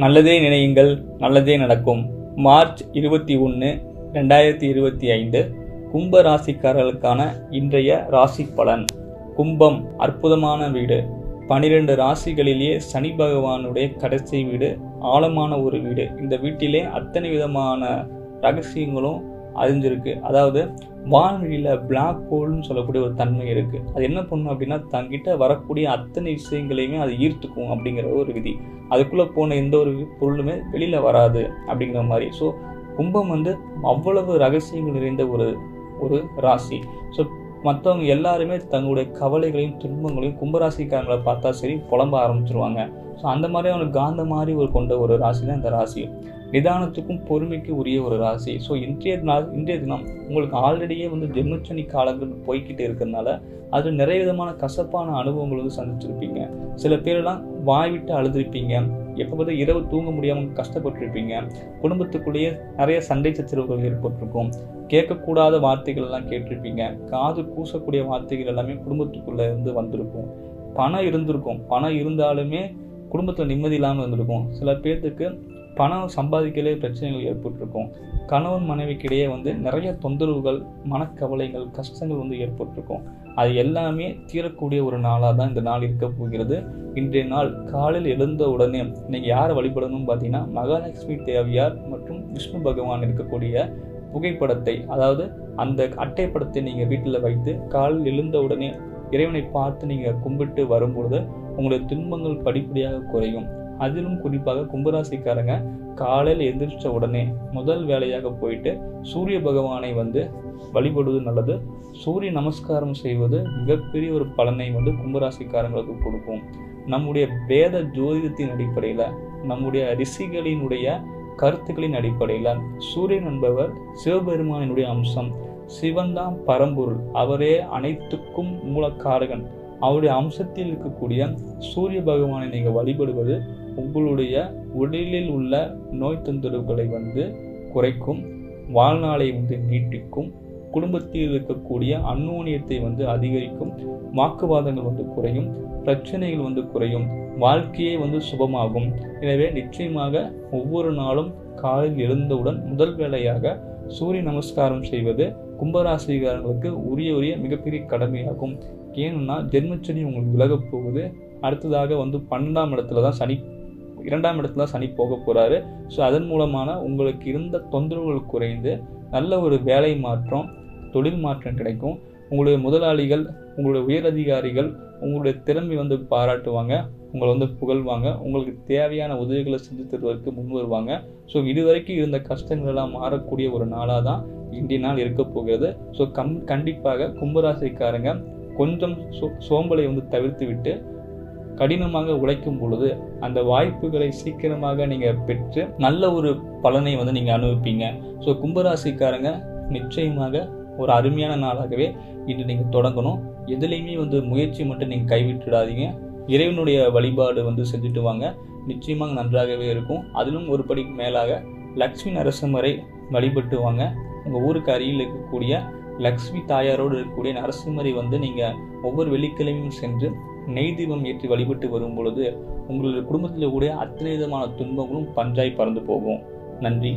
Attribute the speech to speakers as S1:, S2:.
S1: நல்லதே நினையுங்கள் நல்லதே நடக்கும். மார்ச் இருபத்தி ஒன்று ரெண்டாயிரத்தி இருபத்தி ஐந்து கும்ப ராசிக்காரர்களுக்கான இன்றைய ராசி பலன். கும்பம் அற்புதமான வீடு. பனிரெண்டு ராசிகளிலேயே சனி பகவானுடைய கடைசி வீடு ஆழமான ஒரு வீடு. இந்த வீட்டிலே அத்தனை விதமான ரகசியங்களும் அறிஞ்சிருக்கு. அதாவது வான்வெளியில் பிளாக் ஹோல்னு சொல்லக்கூடிய ஒரு தன்மை இருக்குது அது என்ன பண்ணும் அப்படின்னா தங்கிட்ட வரக்கூடிய அத்தனை விஷயங்களையுமே அது ஈர்த்துக்கும் அப்படிங்கிற ஒரு விதி. அதுக்குள்ளே போன எந்த ஒரு பொருளுமே வெளியில் வராது அப்படிங்கிற மாதிரி. ஸோ கும்பம் வந்து அவ்வளவு ரகசியங்கள் நிறைந்த ஒரு ஒரு ராசி. ஸோ மற்றவங்க எல்லாருமே தங்களுடைய கவலைகளையும் துன்பங்களையும் கும்பராசிக்காரங்களை பார்த்தா சரி புலம்ப ஆரம்பிச்சிருவாங்க. ஸோ அந்த மாதிரி அவனுக்கு காந்த மாதிரி ஒரு கொண்ட ஒரு ராசி தான் இந்த ராசி. நிதானத்துக்கும் பொறுமைக்கு உரிய ஒரு ராசி. ஸோ இன்றைய நாள் இன்றைய தினம் உங்களுக்கு ஆல்ரெடியே வந்து ஜென்மச்சனி காலங்கள் போய்கிட்டு இருக்கிறதுனால அது நிறைய விதமான கசப்பான அனுபவங்கள் வந்து சந்திச்சிருப்பீங்க. சில பேரெல்லாம் வாய் விட்டு அழுதுருப்பீங்க. எப்போ பார்த்தா இரவு தூங்க முடியாமல் கஷ்டப்பட்டிருப்பீங்க. குடும்பத்துக்குள்ளேயே நிறைய சண்டை சச்சரவுகள் ஏற்பட்டிருக்கும். கேட்கக்கூடாத வார்த்தைகள் எல்லாம் கேட்டிருப்பீங்க. காது கூசக்கூடிய வார்த்தைகள் எல்லாமே குடும்பத்துக்குள்ளே இருந்து வந்திருக்கும். பணம் இருந்திருக்கும். பணம் இருந்தாலுமே குடும்பத்தில் நிம்மதி இல்லாமல் இருந்திருக்கும். சில பேர்த்துக்கு பணம் சம்பாதிக்கலே பிரச்சனைகள் ஏற்பட்டிருக்கும். கணவன் மனைவிக்கிடையே வந்து நிறைய தொந்தரவுகள் மனக்கவலைகள் கஷ்டங்கள் வந்து ஏற்பட்டிருக்கும். அது எல்லாமே தீரக்கூடிய ஒரு நாளாக தான் இந்த நாள் இருக்க போகிறது. இன்றைய நாள் காலையில் எழுந்த உடனே நீங்கள் யாரை வழிபடணும்னு பார்த்தீங்கன்னா மகாலட்சுமி தேவியார் மற்றும் விஷ்ணு பகவான் இருக்கக்கூடிய புகைப்படத்தை அதாவது அந்த அட்டைப்படத்தை நீங்கள் வீட்டில் வைத்து காலில் எழுந்த உடனே இறைவனை பார்த்து நீங்கள் கும்பிட்டு வரும்பொழுது உங்களுடைய துன்பங்கள் படிப்படியாக குறையும். அதிலும் குறிப்பாக கும்பராசிக்காரங்க காலையில் எந்திரிச்ச உடனே முதல் வேலையாக போயிட்டு சூரிய பகவானை வந்து வழிபடுவது நல்லது. சூரிய நமஸ்காரம் செய்வது மிகப்பெரிய ஒரு பலனை வந்து கும்பராசிக்காரங்களுக்கு கொடுக்கும். நம்முடைய வேத ஜோதிடத்தின் அடிப்படையில் நம்முடைய ரிஷிகளினுடைய கருத்துக்களின் அடிப்படையில் சூரியன் என்பவர் சிவபெருமானினுடைய அம்சம். சிவன் தான் பரம்பொருள். அவரே அனைத்துக்கும் மூலக்காரகன். அவருடைய அம்சத்தில் இருக்கக்கூடிய சூரிய பகவானை நீங்கள் வழிபடுவது உங்களுடைய உடலில் உள்ள நோய் தொந்தரவுகளை வந்து குறைக்கும் வாழ்நாளை வந்து நீட்டிக்கும் குடும்பத்தில் இருக்கக்கூடிய அந்நோனியத்தை வந்து அதிகரிக்கும் வாக்குவாதங்கள் வந்து குறையும் பிரச்சனைகள் வந்து குறையும் வாழ்க்கையே வந்து சுபமாகும். எனவே நிச்சயமாக ஒவ்வொரு நாளும் காலையில் எழுந்தவுடன் முதல் வேளையாக சூரிய நமஸ்காரம் செய்வது கும்பராசிகாரங்களுக்கு உரிய உரிய மிகப்பெரிய கடமையாகும். ஏன்னா ஜென்மச்சனி உங்களுக்கு விலகப் போகுது. அடுத்ததாக வந்து பன்னெண்டாம் இடத்துல தான் சனி இரண்டாம் இடத்துல சனி போக போகிறாரு ஸோ அதன் மூலமான உங்களுக்கு இருந்த தொந்தரவுகள் குறைந்து நல்ல ஒரு வேலை மாற்றம் தொழில் மாற்றம் கிடைக்கும். உங்களுடைய முதலாளிகள் உங்களுடைய உயரதிகாரிகள் உங்களுடைய திறமை வந்து பாராட்டுவாங்க. உங்களை வந்து புகழ்வாங்க. உங்களுக்கு தேவையான உதவிகளை செஞ்சு தருவதற்கு முன் வருவாங்க. ஸோ இதுவரைக்கும் இருந்த கஷ்டங்களெல்லாம் மாறக்கூடிய ஒரு நாளாக தான் இன்றைய நாள் இருக்க போகிறது. ஸோ கம் கண்டிப்பாக கும்பராசிக்காரங்க கொஞ்சம் சோ சோம்பலை வந்து தவிர்த்து விட்டு கடினமாக உழைக்கும் பொழுது அந்த வாய்ப்புகளை சீக்கிரமாக நீங்கள் பெற்று நல்ல ஒரு பலனை வந்து நீங்கள் அனுபவிப்பீங்க. ஸோ கும்பராசிக்காரங்க நிச்சயமாக ஒரு அருமையான நாளாகவே இன்று நீங்கள் தொடங்கணும். எதுலேயுமே வந்து முயற்சி மட்டும் நீங்கள் கைவிட்டுடாதீங்க. இறைவனுடைய வழிபாடு வந்து செஞ்சுட்டு வாங்க. நிச்சயமாக நன்றாகவே இருக்கும். அதிலும் ஒரு படிக்கு மேலாக லக்ஷ்மி நரசிம்மரை வழிபட்டு வாங்க. உங்கள் ஊருக்கு அருகில் இருக்கக்கூடிய லக்ஷ்மி தாயாரோடு இருக்கக்கூடிய நரசிம்மரை வந்து நீங்கள் ஒவ்வொரு வெள்ளிக்கிழமையும் சென்று நெய் தீபம் ஏற்றி வழிபட்டு வரும் பொழுது உங்களுடைய குடும்பத்தில் கூடிய அத்தனை விதமான துன்பங்களும் பஞ்சாய் பறந்து போகும். நன்றி.